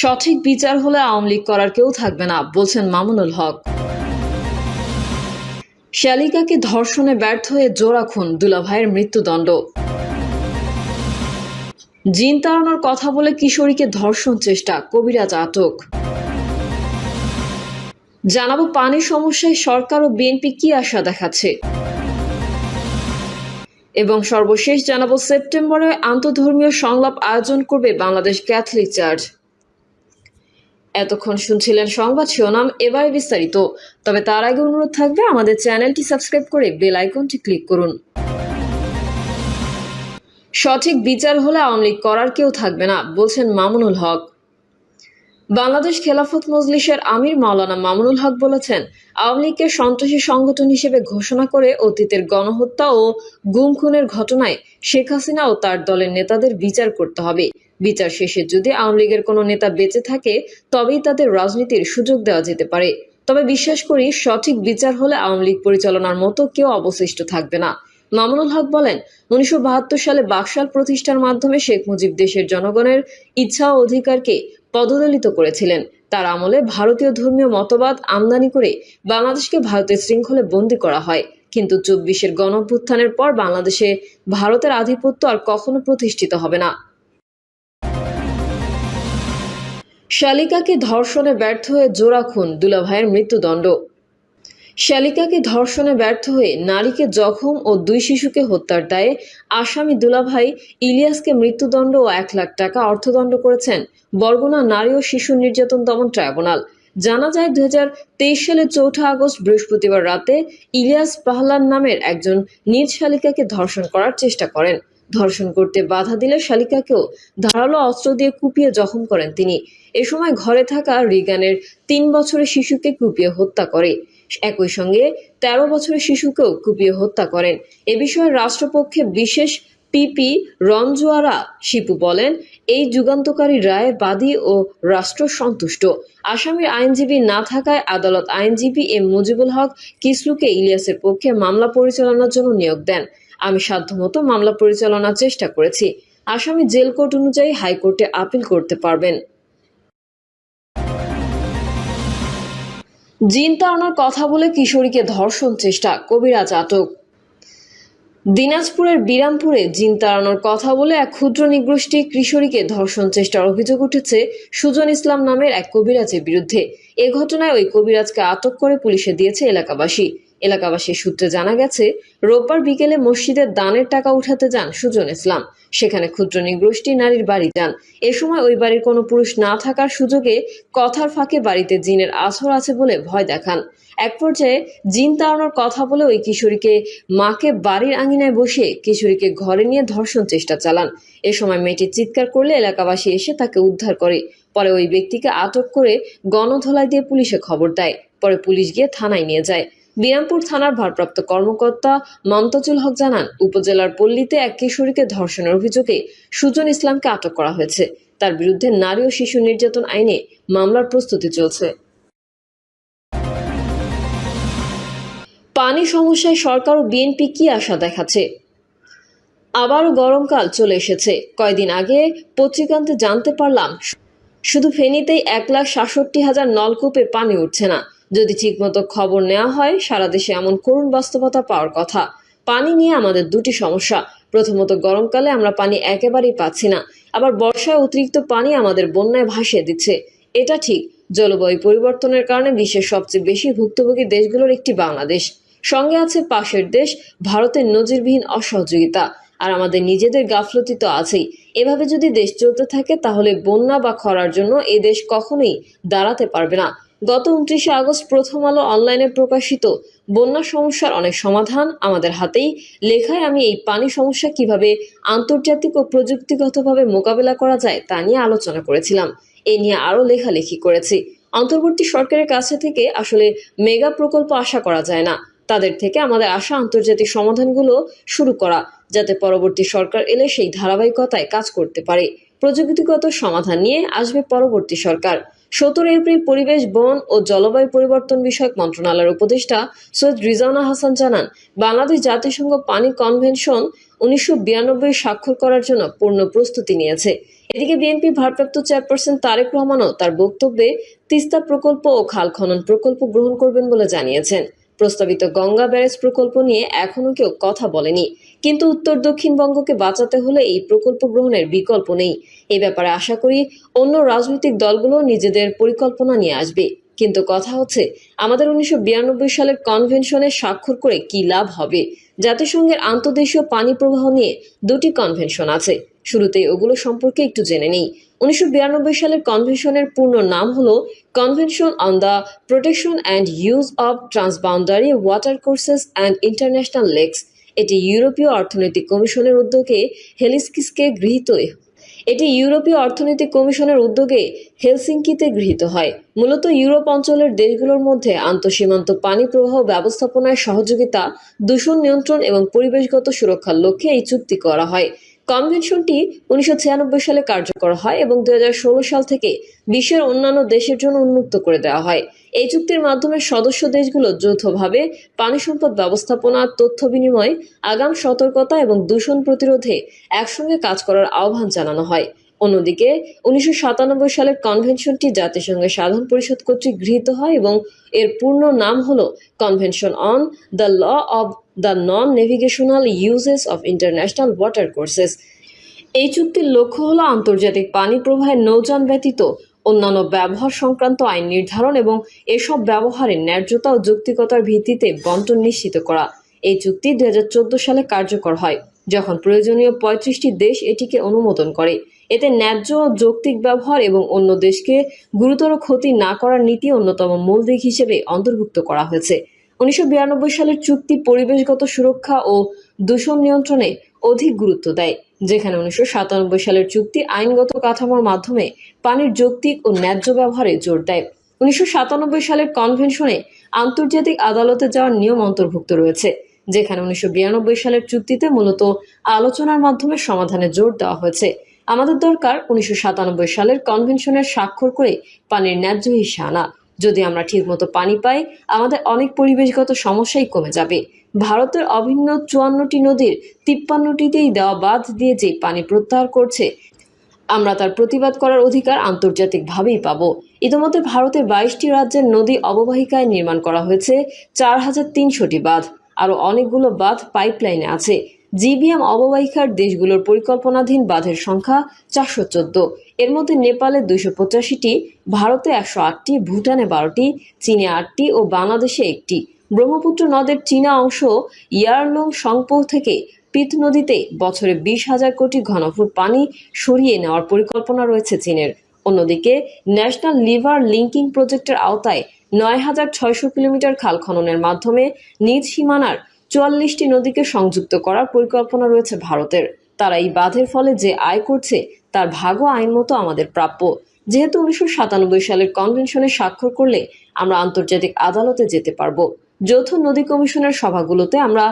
সঠিক বিচার হলে আওয়ামী লীগ করার কেউ থাকবে না, বলছেন মামুনুল হক। শালিকাকে ধর্ষণে ব্যর্থ হয়ে জোড়া খুন, দুলাভাইয়ের মৃত্যুদণ্ড। জিন তাড়ানোর কথা বলে কিশোরীকে ধর্ষণ চেষ্টা, কবিরাজ আটক। জানাব পানির সমস্যায় সরকার ও বিএনপি কি আশা দেখাচ্ছে। এবং সর্বশেষ জানাব, সেপ্টেম্বরে আন্তধর্মীয় সংলাপ আয়োজন করবে বাংলাদেশ ক্যাথলিক চার্চ। এতক্ষণ শুনছিলেন সংবাদ শিরোনাম, এবারে বিস্তারিত। তবে তার আগে অনুরোধ থাকবে, আমাদের চ্যানেলটি সাবস্ক্রাইব করে বেল আইকনটি ক্লিক করুন। সঠিক বিচার হলে আওয়ামী লীগ করার কেউ থাকবে না, বলছেন মামুনুল হক। বাংলাদেশ খেলাফত মজলিসের আমির মাওলানা মামুনুল হক বলেছেন, আওয়ামী লীগকে সন্ত্রাসী সংগঠন হিসেবে ঘোষণা করে অতীতের গণহত্যা ও গুম খুনের ঘটনায় শেখ হাসিনা ও তার দলের নেতাদের বিচার করতে হবে। বিচার শেষে যদি আওয়ামী লীগের কোনো নেতা বেঁচে থাকে, তবেই তাদের রাজনীতির সুযোগ দেওয়া যেতে পারে। তবে বিশ্বাস করি, সঠিক বিচার হলে আওয়ামী লীগ পরিচালনার মতো কেউ অবশিষ্ট থাকবে না। মামুনুল হক বলেন, উনিশশো বাহাত্তর সালে বাকশাল প্রতিষ্ঠার মাধ্যমে শেখ মুজিব দেশের জনগণের ইচ্ছা ও অধিকারকে পদদলিত করেছিলেন। তার আমলে ভারতীয় ধর্মীয় মতবাদ আমদানি করে বাংলাদেশকে ভারতের শৃঙ্খলে বন্দি করা হয়। কিন্তু চব্বিশের গণভ্যুত্থানের পর বাংলাদেশে ভারতের আধিপত্য আর কখনো প্রতিষ্ঠিত হবে না। শালিকাকে ধর্ষণে ব্যর্থ হয়ে জোড়া খুন দুলাভাইয়ের মৃত্যুদণ্ড। শালিকাকে ধর্ষণে ব্যর্থ হয়ে নারীকে জখম ও দুই শিশুকে হত্যার দায়ে আসামি দুলাভাই ইলিয়াসকে মৃত্যুদণ্ড ও এক লাখ টাকা অর্থদণ্ড করেছেন বরগুনা নারী ও শিশু নির্যাতন দমন ট্রাইব্যুনাল। জানা যায় দু সালের চৌঠা আগস্ট বৃহস্পতিবার রাতে ইলিয়াস পাহলান নামের একজন নিজ শালিকাকে ধর্ষণ করার চেষ্টা করেন। ধর্ষণ করতে বাধা দিলে শালিকাকেও ধারালো অস্ত্র দিয়ে কুপিয়ে জখম করেন তিনি। এ সময় ঘরে থাকা রিগানের তিন বছরের শিশুকে কুপিয়ে হত্যা করে। একই সঙ্গে তেরো বছরের শিশুকেও কুপিয়ে হত্যা করেন। এ বিষয়ে রাষ্ট্রপক্ষে বিশেষ পিপি রঞ্জুয়ারা শিপু বলেন, এই যুগান্তকারী রায়ে বাদী ও রাষ্ট্র সন্তুষ্ট। আসামির আইনজীবী না থাকায় আদালত আইনজীবী এম মুজিবুল হক কিসলুকে ইলিয়াসের পক্ষে মামলা পরিচালনার জন্য নিয়োগ দেন। আমি সাধ্যমতো মামলা পরিচালনার চেষ্টা করেছি। আসামি জেল কোর্ট অনুযায়ী হাইকোর্টে আপিল করতে পারবেন। জিন তাড়ানোর কথা বলে কিশোরীকে ধর্ষণ চেষ্টা কবিরাজ আটক। দিনাজপুরের বিরামপুরে জিন তাড়ানোর কথা বলে এক ক্ষুদ্র নিগোষ্ঠী কিশোরীকে ধর্ষণ চেষ্টার অভিযোগ উঠেছে সুজন ইসলাম নামের এক কবিরাজের বিরুদ্ধে। এ ঘটনায় ওই কবিরাজকে আটক করে পুলিশে দিয়েছে এলাকাবাসী। এলাকাবাসীর সূত্রে জানা গেছে, রোববার বিকেলে মসজিদের দানের টাকা উঠাতে যান সুজন ইসলাম। সেখানে ক্ষুদ্র নিগোষ্ঠী নারীর বাড়ি যান। এ সময় ওই বাড়ির কোনো পুরুষ না থাকার সুযোগে কথার ফাঁকে বাড়িতে জিনের আছর আছে বলে ভয় দেখান। এক পর্যায়ে জিন তাড়ানোর কথা বলে ওই কিশোরীকে মাকে বাড়ির আঙিনায় বসে কিশোরীকে ঘরে নিয়ে ধর্ষণ চেষ্টা চালান। এ সময় মেয়েটি চিৎকার করলে এলাকাবাসী এসে তাকে উদ্ধার করে। পরে ওই ব্যক্তিকে আটক করে গণধোলাই দিয়ে পুলিশে খবর দেয়। পরে পুলিশ গিয়ে থানায় নিয়ে যায়। বিরামপুর থানার ভারপ্রাপ্ত কর্মকর্তা মমতাজুল হক জানান, উপজেলার পল্লীতে এক কিশোরীকে ধর্ষণের অভিযোগে সুজন ইসলামকে আটক করা হয়েছে। তার বিরুদ্ধে নারী ও শিশু নির্যাতন আইনে মামলার প্রস্তুতি চলছে। পানি সমস্যায় সরকার ও বিএনপি কি আশা দেখাচ্ছে? আবারও গরমকাল চলে এসেছে। কয়দিন আগে পত্রিকান্তে জানতে পারলাম, শুধু ফেনীতেই এক লাখ সাতষট্টি হাজার নলকূপে পানি উঠছে না। যদি ঠিকমতো খবর নেওয়া হয়, সারা দেশে এমন করুণ বাস্তবতা পাওয়ার কথা। পানি নিয়ে আমাদের দুটি সমস্যা। প্রথমত, গরমকালে আমরা পানি একেবারেই পাচ্ছি না। আবার বর্ষায় অতিরিক্ত পানি আমাদের বন্যায় ভাসিয়ে দিচ্ছে। এটা ঠিক। জলবায়ু পরিবর্তনের কারণে বিশ্বের সবচেয়ে বেশি ভুক্তভোগী দেশগুলোর একটি বাংলাদেশ। সঙ্গে আছে পাশের দেশ, ভারতের নজিরবিহীন অসহযোগিতা। আর আমাদের নিজেদের গাফলতি তো আছেই। এভাবে যদি দেশ চলতে থাকে, তাহলে বন্যা বা খরার জন্য এ দেশ কখনোই দাঁড়াতে পারবে না। গত উনত্রিশে আগস্ট প্রথম আলো অনলাইনে প্রকাশিত। বন্যা সমস্যার অনেক সমাধান আমাদের হাতেই। লেখায় আমি এই পানি সমস্যা কীভাবে আন্তর্জাতিক ও প্রযুক্তিগতভাবে মোকাবেলা করা যায় তা নিয়ে আলোচনা করেছিলাম। এ নিয়ে আরও লেখালেখি করেছি। অন্তর্বর্তী সরকারের কাছে থেকে আসলে মেগা প্রকল্প আশা করা যায় না। তাদের থেকে আমাদের আশা আন্তর্জাতিক সমাধানগুলো শুরু করা, যাতে পরবর্তী সরকার এলে সেই ধারাবাহিকতায় কাজ করতে পারে। প্রযুক্তিগত সমাধান নিয়ে আসবে পরবর্তী সরকার। সতেরো এপ্রিল পরিবেশ, বন ও জলবায়ু পরিবর্তন বিষয়ক মন্ত্রণালয়ের উপদেষ্টা সৈয়দ রিজানা হাসান জানান, বাংলাদেশ জাতিসংঘ পানি কনভেনশন উনিশশো বিরানব্বই স্বাক্ষর করার জন্য পূর্ণ প্রস্তুতি নিয়েছে। এদিকে বিএনপি ভারপ্রাপ্ত চেয়ারপারসন তারেক রহমানও তার বক্তব্যে তিস্তা প্রকল্প ও খাল খনন প্রকল্প গ্রহণ করবেন বলে জানিয়েছেন। প্রস্তাবিত গঙ্গা ব্যারেজ প্রকল্প নিয়ে এখনও কেউ কথা বলেনি। কিন্তু উত্তর দক্ষিণবঙ্গকে বাঁচাতে হলে এই প্রকল্প গ্রহণের বিকল্প নেই। এ ব্যাপারে আশা করি অন্য রাজনৈতিক দলগুলো নিজেদের পরিকল্পনা নিয়ে আসবে। কিন্তু কথা হচ্ছে, আমাদের উনিশশো বিরানব্বই সালের কনভেনশনে স্বাক্ষর করে কি লাভ হবে? জাতিসংঘের আন্তর্দেশীয় পানি প্রবাহ নিয়ে দুটি কনভেনশন আছে। শুরুতেই ওগুলো সম্পর্কে একটু জেনে নেই। উনিশশো বিরানব্বই সালের কনভেনশনের পূর্ণ নাম হল convention on the protection and use of transboundary water courses and international lakes এটি ইউরোপীয় অর্থনৈতিক কমিশনের উদ্যোগে হেলিস্কিসকে গৃহীত। এটি ইউরোপীয় অর্থনৈতিক কমিশনের উদ্যোগে হেলসিঙ্কিতে গৃহীত হয়। মূলত ইউরোপ অঞ্চলের দেশগুলোর মধ্যে আন্তঃসীমান্ত পানি প্রবাহ ব্যবস্থাপনায় সহযোগিতা, দূষণ নিয়ন্ত্রণ এবং পরিবেশগত সুরক্ষার লক্ষ্যে এই চুক্তি করা হয়। কনভেনশনটি উনিশশো ছিয়ানব্বই সালে কার্যকর হয় এবং দু হাজার ষোলো সাল থেকে বিশ্বের অন্যান্য দেশের জন্য উন্মুক্ত করে দেওয়া হয়। এই চুক্তির মাধ্যমে সদস্য দেশগুলো যৌথভাবে পানি সম্পদ ব্যবস্থাপনা, তথ্য বিনিময়, আগাম সতর্কতা এবং দূষণ প্রতিরোধে একসঙ্গে কাজ করার আহ্বান জানানো হয়। অন্যদিকে, উনিশশো সাতানব্বই সালের কনভেনশনটি জাতিসংঘের সাধারণ পরিষদ কর্তৃক গৃহীত হয় এবং এর পূর্ণ নাম হল convention on the law of the non navigational uses of international water courses. এই চুক্তির লক্ষ্য হল আন্তর্জাতিক পানি প্রবাহের নৌযান ব্যতীত অন্যান্য ব্যবহার সংক্রান্ত আইন নির্ধারণ এবং এসব ব্যবহারের ন্যায্যতা ও যৌক্তিকতার ভিত্তিতে বন্টন নিশ্চিত করা। এই চুক্তি দুই হাজার চোদ্দ সালে কার্যকর হয়, যখন প্রয়োজনীয় পঁয়ত্রিশটি দেশ এটিকে অনুমোদন করে। এতে ন্যায্য যৌক্তিক ব্যবহার এবং অন্য দেশকে গুরুতর ক্ষতি না করার নীতি অন্যতম মূল দিক হিসেবে অন্তর্ভুক্ত করা হয়েছে। উনিশশো বিরানব্বই সালের চুক্তি পরিবেশগত সুরক্ষা ও দূষণ নিয়ন্ত্রণে অধিক গুরুত্ব দেয়, যেখানে উনিশশো সাতানব্বই সালের চুক্তি আইনগত কাঠামোর মাধ্যমে পানির যৌক্তিক ও ন্যায্য ব্যবহারে জোর দেয়। উনিশশো সাতানব্বই সালের কনভেনশনে আন্তর্জাতিক আদালতে যাওয়ার নিয়ম অন্তর্ভুক্ত রয়েছে, যেখানে উনিশশো বিরানব্বই সালের চুক্তিতে মূলত আলোচনার মাধ্যমে সমাধানে জোর দেওয়া হয়েছে। আমাদের দরকার উনিশশো সাতানব্বই সালের কনভেনশনের স্বাক্ষর করে পানির ন্যায্য হিসা আনা। যদি আমরা ঠিকমতো পানি পাই, আমাদের অনেক পরিবেশগত সমস্যাই কমে যাবে। ভারতের অভিন্ন চুয়ান্নটি নদীর তিপ্পান্নটিতেই দেওয়া বাঁধ দিয়ে যে পানি প্রত্যাহার করছে, আমরা তার প্রতিবাদ করার অধিকার আন্তর্জাতিকভাবেই পাব। ইতিমধ্যে ভারতের বাইশটি রাজ্যের নদী অববাহিকায় নির্মাণ করা হয়েছে, চার হাজার তিনশোটি বাঁধ। আরও অনেকগুলো বাঁধ পাইপলাইনে আছে। জিবিএম অববাহিকার দেশগুলোর পরিকল্পনাধীন বাঁধের সংখ্যা চারশো চোদ্দ। এর মধ্যে নেপালে দুইশো পঁচাশিটি, ভারতে একশো আটটি, ভুটানে বারোটি, চীনে আটটি ও বাংলাদেশে একটি। ব্রহ্মপুত্র নদের চীনা অংশ ইয়ারলং সংপো থেকে পিত নদীতে বছরে বিশ হাজার কোটি ঘনফুট পানি সরিয়ে নেওয়ার পরিকল্পনা রয়েছে চীনের। অন্যদিকে ন্যাশনাল লিভার লিঙ্কিং প্রজেক্টের আওতায় নয় হাজার ছয়শো কিলোমিটার খাল খননের মাধ্যমে নিজ সীমানার চুয়াল্লিশটি নদীকে সংযুক্ত করার পরিকল্পনা রয়েছে ভারতের। তারা এই বাঁধের ফলে যে আয় করছে, তার ভাগও আইন মতো আমাদের প্রাপ্য। যেহেতু উনিশশো সাতানব্বই সালের কনভেনশনে স্বাক্ষর করলে আমরা আন্তর্জাতিক আদালতে যেতে পারব। যৌথ নদী কমিশনের সভাগুলোতে আমরা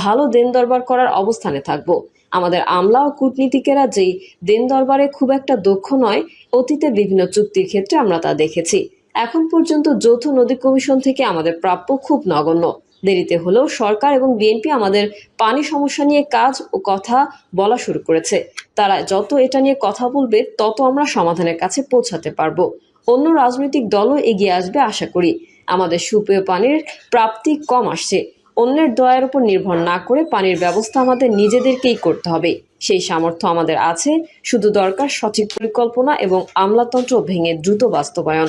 ভালো দেন দরবার করার অবস্থানে থাকব। আমাদের আমলা ও কূটনীতিকেরা যেই দেন দরবারে খুব একটা দক্ষ নয়, অতীতে বিভিন্ন চুক্তির ক্ষেত্রে আমরা তা দেখেছি। এখন পর্যন্ত যৌথ নদী কমিশন থেকে আমাদের প্রাপ্য খুব নগণ্য। দেরিতে হলেও সরকার এবং বিএনপি আমাদের পানি সমস্যা নিয়ে কাজ ও কথা বলা শুরু করেছে। তারা যত এটা নিয়ে কথা বলবে, তত আমরা সমাধানের কাছে পৌঁছাতে পারব। অন্য রাজনৈতিক দলও এগিয়ে আসবে আশা করি। আমাদের সুপেয় পানির প্রাপ্তি কম আসছে। অন্যের দয়ার উপর নির্ভর না করে পানির ব্যবস্থা আমাদের নিজেদেরকেই করতে হবে। সেই সামর্থ্য আমাদের আছে। শুধু দরকার সঠিক পরিকল্পনা এবং আমলাতন্ত্র ভেঙে দ্রুত বাস্তবায়ন।